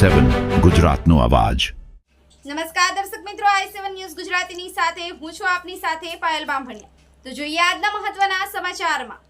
સેવન ગુજરાતનો અવાજ. નમસ્કાર દર્શક મિત્રો આઈ સેવન ન્યૂઝ ગુજરાતીની સાથે હું છું આપની સાથે પાયલ બામભણિયા. તો જોઈએ આજના મહત્વના સમાચારમાં.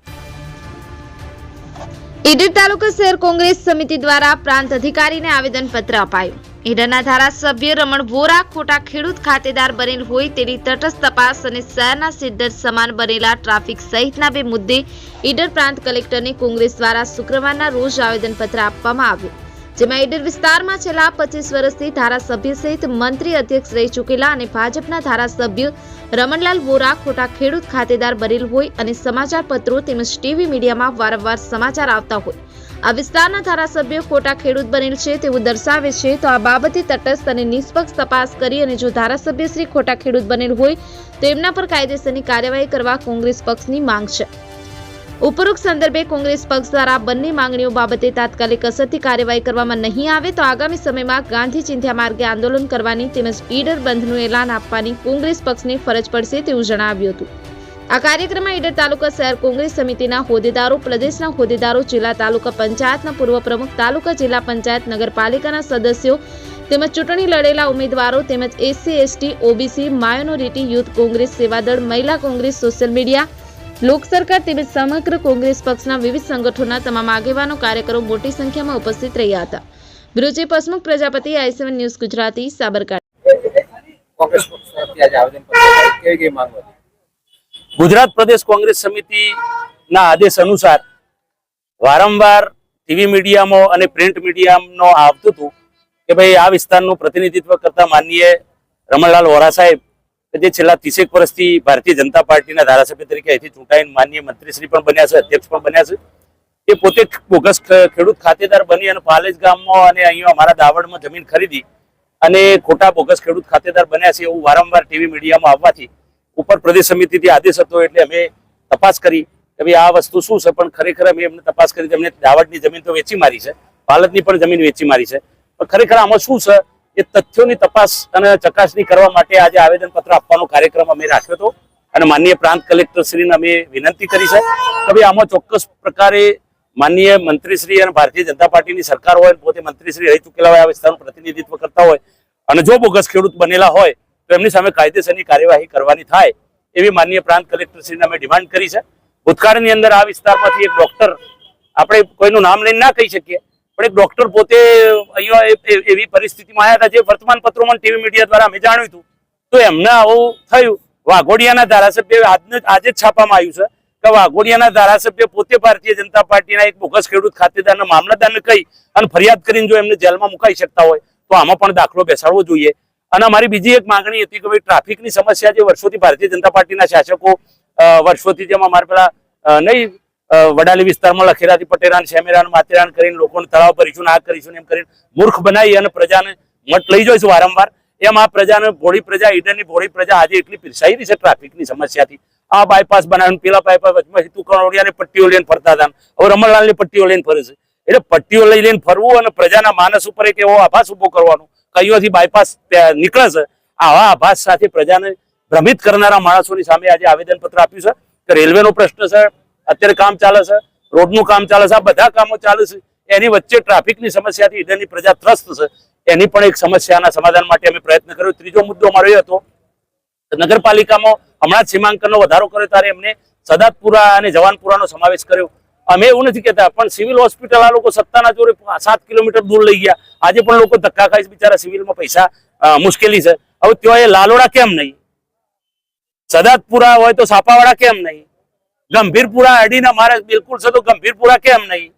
ઈડર તાલુકા શહેર કોંગ્રેસ સમિતિ દ્વારા પ્રાંત અધિકારીને આવેદનપત્ર અપાયું. ઈડરના ધારાસભ્ય રમણ વોરા ખોટા ખેડૂત ખાતેદાર બનેલ હોય તેની તટસ્થ તપાસ અને શહેરના સિદ્ધર સમાન બનેલા ટ્રાફિક સહિતના બે મુદ્દે ઈડર પ્રાંત કલેક્ટરને કોંગ્રેસ દ્વારા શુક્રવારના રોજ આવેદનપત્ર આપવામાં આવ્યું. જેમાં ઈડર વિસ્તારમાં છેલ્લા પચીસ વર્ષથી ધારાસભ્ય સહિત મંત્રી અધ્યક્ષ રહી ચૂકેલા અને ભાજપના ધારાસભ્ય રમણલાલ વોરા ખોટા ખેડૂત ખાતેદાર બનેલ હોય અને સમાચાર પત્રો તેમજ ટીવી મીડિયામાં વારંવાર સમાચાર આવતા હોય. આ વિસ્તારના ધારાસભ્ય ખોટા ખેડૂત બનેલ છે તેવું દર્શાવે છે. તો આ બાબતે તટસ્થ અને નિષ્પક્ષ તપાસ કરી અને જો ધારાસભ્ય શ્રી ખોટા ખેડૂત બનેલ હોય તો એમના પર કાયદેસરની કાર્યવાહી કરવા કોંગ્રેસ પક્ષની માંગ છે. ઉપરોક્ત સંદર્ભે કોંગ્રેસ પક્ષ દ્વારા બંને માંગણીઓ બાબતે તાત્કાલિક અસરથી કાર્યવાહી કરવામાં નહીં આવે તો આગામી સમયમાં ગાંધી ચિંધ્યા માર્ગે આંદોલન કરવાની તેમજ ઈડર બંધનું એલાન આપવાની કોંગ્રેસ પક્ષને ફરજ પડશે તેવું જણાવ્યું હતું. આ કાર્યક્રમમાં ઈડર તાલુકા શહેર કોંગ્રેસ સમિતિના હોદ્દેદારો, પ્રદેશના હોદ્દેદારો, જિલ્લા તાલુકા પંચાયતના પૂર્વ પ્રમુખ, તાલુકા જિલ્લા પંચાયત, નગરપાલિકાના સદસ્યો તેમજ ચૂંટણી લડેલા ઉમેદવારો તેમજ SC, ST, OBC minority youth Congress Seva Dal, મહિલા કોંગ્રેસ, સોશિયલ મીડિયા લોક સરકાર તેમજ સમગ્ર કોંગ્રેસ પક્ષના વિવિધ સંગઠનોના તમામ આગેવાનો કાર્યકરો મોટી સંખ્યામાં ઉપસ્થિત રહ્યા હતા. Bureau Hasmukh Prajapati I seven news Gujarati Sabarkantha. Gujarat Pradesh Congress સમિતિના આદેશ અનુસાર વારંવાર ટીવી મીડિયામાં અને પ્રિન્ટ મીડિયામાં આવતું હતું કે ભાઈ આ વિસ્તારનું પ્રતિનિધિત્વ કરતા માનનીય રમણલાલ વોરા સાહેબ જે છેલ્લા ત્રીસેક વર્ષથી ભારતીય જનતા પાર્ટીના ધારાસભ્ય તરીકે અહીંથી ચૂંટાઈને માન્ય મંત્રીશ્રી પણ બન્યા છે, અધ્યક્ષ પણ બન્યા છે. એ પોતે બોગસ ખેડૂત ખાતેદાર બની અને પાલેજ ગામમાં અને અહીંયા અમારા દાવડમાં જમીન ખરીદી અને ખોટા બોગસ ખેડૂત ખાતેદાર બન્યા છે એવું વારંવાર ટીવી મીડિયામાં આવવાથી ઉપર પ્રદેશ સમિતિથી આદેશ હતો એટલે અમે તપાસ કરી કે ભાઈ આ વસ્તુ શું છે, પણ ખરેખર અમે એમને તપાસ કરી એમને દાવડની જમીન તો વેચી મારી છે પાલતની પણ જમીન વેચી મારી છે. પણ ખરેખર આમાં શું છે? એ તથ્યોની તપાસ અને ચકાસણી કરવા માટે આજે આવેદનપત્ર આપવાનો કાર્યક્રમ અમે રાખ્યો હતો. અને માનનીય પ્રાંત કલેક્ટર શ્રીને અમે વિનંતી કરી છે કે ભાઈ આમાં ચોક્કસ પ્રકારે માનનીય મંત્રીશ્રી અને ભારતીય જનતા પાર્ટીની સરકાર હોય પોતે મંત્રીશ્રી રહી ચૂકેલા હોય, આ વિસ્તારનું પ્રતિનિધિત્વ કરતા હોય અને જો બોગસ ખેડૂત બનેલા હોય, તો એમની સામે કાયદેસરની કાર્યવાહી કરવાની થાય એવી માનનીય પ્રાંત કલેક્ટરશ્રીને અમે ડિમાન્ડ કરી છે. ભૂતકાળની અંદર આ વિસ્તારમાંથી એક ડોક્ટર, આપણે કોઈનું નામ લઈને ના કહી શકીએ પણ એક ડોક્ટર પોતે અહીંયા એવી પરિસ્થિતિમાં આવ્યા હતા જે વર્તમાન પત્રોમાં ટીવી મીડિયા દ્વારા અમે જાણ્યું હતું. તો એમને આવું થયું. વાઘોડિયાના ધારાસભ્ય આજને આજે જ છાપામાં આવ્યું છે કે વાઘોડિયાના ધારાસભ્ય પોતે ભારતીય જનતા પાર્ટીના એક બોગસ ખેડૂત ખાતેદારના મામલતદારને કહી અને ફરિયાદ કરીને જો એમને જેલમાં મુકાઈ શકતા હોય તો આમાં પણ દાખલો બેસાડવો જોઈએ. અને અમારી બીજી એક માંગણી હતી કે ભાઈ ટ્રાફિકની સમસ્યા જે વર્ષોથી ભારતીય જનતા પાર્ટીના શાસકો વર્ષોથી જેમ અમારે પેલા નહીં વડાલી વિસ્તારમાં લખેરાથી પટેરાન, શેમેરાન, માતેરાન કરીને લોકોને તળાવ કરીશું આ કરીશું એમ કરીને મૂર્ખ બનાવી અને પ્રજાને મત લઈ જઈશું વારંવાર. એમ આ પ્રજાને ભોળી પ્રજા, ઈડરની ભોળી પ્રજા આજે એટલી પીરસાઈ રહી છે ટ્રાફિકની સમસ્યાથી. આ બાયપાસ બનાવીને, પેલા બાયપાસ વચમાં હિતુ કરોડિયાની પટ્ટીઓ લઈને ફરતા હતા. હવે રમણલાલની પટ્ટીઓ લઈને ફરે છે. એટલે પટ્ટીઓ લઈ લઈને ફરવું અને પ્રજાના માનસ ઉપર એક એવો આભાસ ઊભો કરવાનો. કઈઓથી બાયપાસ નીકળે છે, આવા આભાસ સાથે પ્રજાને ભ્રમિત કરનારા માણસોની સામે આજે આવેદનપત્ર આપ્યું છે. કે રેલવેનો પ્રશ્ન છે અત્યારે કામ ચાલે છે, રોડનું કામ ચાલે છે, આ બધા કામો ચાલે છે. એની વચ્ચે ટ્રાફિકની સમસ્યાથી ઈડરની પ્રજા ત્રસ્ત છે. એની પણ એક સમસ્યાના સમાધાન માટે અમે પ્રયત્ન કર્યો. ત્રીજો મુદ્દો અમારો એ હતો નગરપાલિકામાં હમણાં સીમાંકનનો વધારો કર્યો ત્યારે એમને સદાતપુરા અને જવાનપુરાનો સમાવેશ કર્યો. અમે એવું નથી કહેતા, પણ સિવિલ હોસ્પિટલ આ લોકો સત્તાના જોડે સાત કિલોમીટર દૂર લઈ ગયા. આજે પણ લોકો ધક્કા ખાઈ બિચારા સિવિલમાં પૈસા મુશ્કેલી છે. હવે ત્યાં એ લાલોડા કેમ નહીં? સદાતપુરા હોય તો સાપાવાળા કેમ નહીં? ગંભીરપુરા અડીને મારે બિલકુલ છે તો ગંભીરપુરા કેમ નહીં?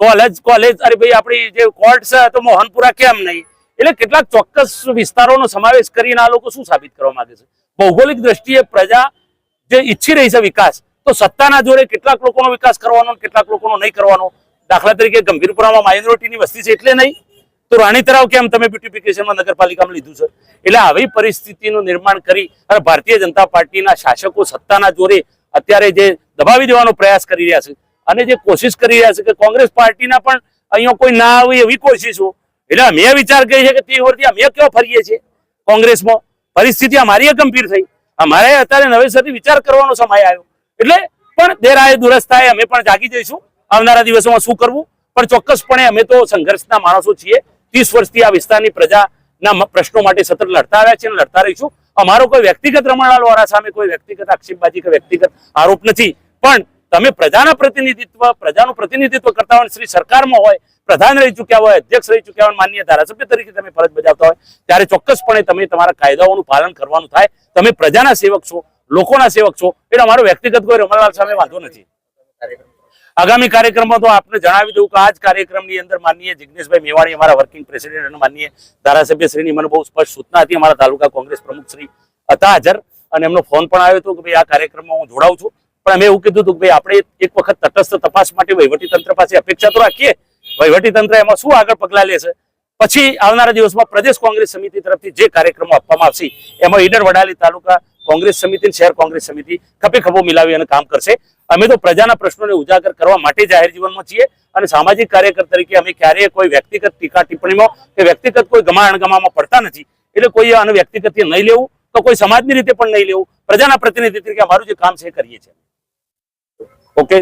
કોલેજ કોલેજ, અરે ભાઈ, આપણી જે કોર્ટ છે તો મોહનપુરા કેમ નહીં? એટલે કેટલાક ચોક્કસ વિસ્તારોનો સમાવેશ કરીને આ લોકો શું સાબિત કરવા માંગે છે? ભૌગોલિક દ્રષ્ટિએ પ્રજા જે ઈચ્છી રહી છે વિકાસ, તો સત્તાના જોડે કેટલાક લોકોનો વિકાસ કરવાનો કેટલાક લોકોનો નહીં કરવાનો? દાખલા તરીકે ગંભીરપુરામાં માઇનોરિટીની વસ્તી છે એટલે નહીં? તો રાણી તળાવ કેમ તમે બ્યુટિફિકેશનમાં નગરપાલિકામાં લીધું છે? એટલે આવી પરિસ્થિતિનું નિર્માણ કરી અને ભારતીય જનતા પાર્ટીના શાસકો સત્તાના જોરે અત્યારે જે દબાવી દેવાનો પ્રયાસ કરી રહ્યા છે અને જે કોશિશ કરી રહ્યા છે કે કોંગ્રેસ પાર્ટીના પણ અહીંયા કોઈ ના આવે એવી કોશિશો એટલે અમે વિચાર કરી છે કે તે વર્ષથી અમે કેવો ફરીએ છીએ કોંગ્રેસમાં? પરિસ્થિતિ અમારી ગંભીર થઈ. અમારે અત્યારે નવેસરથી વિચાર કરવાનો સમય આવ્યો. એટલે પણ દેરાએ દુરસ્ત થાય અમે પણ જાગી જઈશું. આવનારા દિવસોમાં શું કરવું? પણ ચોક્કસપણે અમે તો સંઘર્ષના માણસો છીએ. ત્રીસ વર્ષથી આ વિસ્તારની પ્રજાના મ- પ્રશ્નો માટે સતત લડતા આવ્યા છે લડતા રહીશું. અમારો કોઈ વ્યક્તિગત રમણલાલ વોરા સામે કોઈ વ્યક્તિગત આક્ષેપબાજી કે વ્યક્તિગત આરોપ નથી. પણ તમે પ્રજાના પ્રતિનિધિત્વ, પ્રજાનું પ્રતિનિધિત્વ કરતા હોય શ્રી સરકારમાં હોય, પ્રધાન રહી ચૂક્યા હોય, અધ્યક્ષ રહી ચૂક્યા હોય, માન્ય ધારાસભ્ય તરીકે તમે ફરજ બજાવતા હોય, ત્યારે ચોક્કસપણે તમે તમારા કાયદાઓનું પાલન કરવાનું થાય. તમે પ્રજાના સેવક છો, લોકોના સેવક છો. એટલે અમારો વ્યક્તિગત કોઈ રમણલાલ સામે વાંધો નથી. આગામી કાર્યક્રમમાં તો આપને જણાવી દઉં કે આ જ કાર્યક્રમની અંદર માનનીય જિગ્નેશભાઈ મેવાણી, અમારા વર્કિંગ પ્રેસિડેન્ટ અને માનનીય ધારાસભ્ય શ્રીની મને બહુ સ્પષ્ટ સૂચના હતી. અમારા તાલુકા કોંગ્રેસ પ્રમુખ શ્રી હતા હાજર અને એમનો ફોન પણ આવ્યો હતો કે ભાઈ આ કાર્યક્રમમાં હું જોડાઉં છું. પણ અમે એવું કીધું હતું કે ભાઈ આપણે એક વખત તટસ્થ તપાસ માટે વહીવટી તંત્ર પાસે અપેક્ષા તો રાખીએ. વહીવટી તંત્ર એમાં શું આગળ પગલાં લેશે? પછી આવનારા દિવસમાં પ્રદેશ કોંગ્રેસ સમિતિ તરફથી જે કાર્યક્રમો આપવામાં આવશે, એમાં ઈડર વડાલી તાલુકા કોંગ્રેસ સમિતિ શહેર કોંગ્રેસ સમિતિ ખભે ખભો મિલાવી અને કામ કરશે. અમે તો પ્રજાના પ્રશ્નોને ઉજાગર કરવા માટે જાહેર જીવનમાં છીએ અને સામાજિક કાર્યકર તરીકે અમે ક્યારેય કોઈ વ્યક્તિગત ટીકા ટિપ્પણીમાં કે વ્યક્તિગત કોઈ ગમા અણગમામાં પડતા નથી. એટલે કોઈ આને વ્યક્તિગત નહીં લેવું તો કોઈ સમાજની રીતે પણ નહીં લેવું. પ્રજાના પ્રતિનિધિ તરીકે અમારું જે કામ છે કરીએ છીએ. ઓકે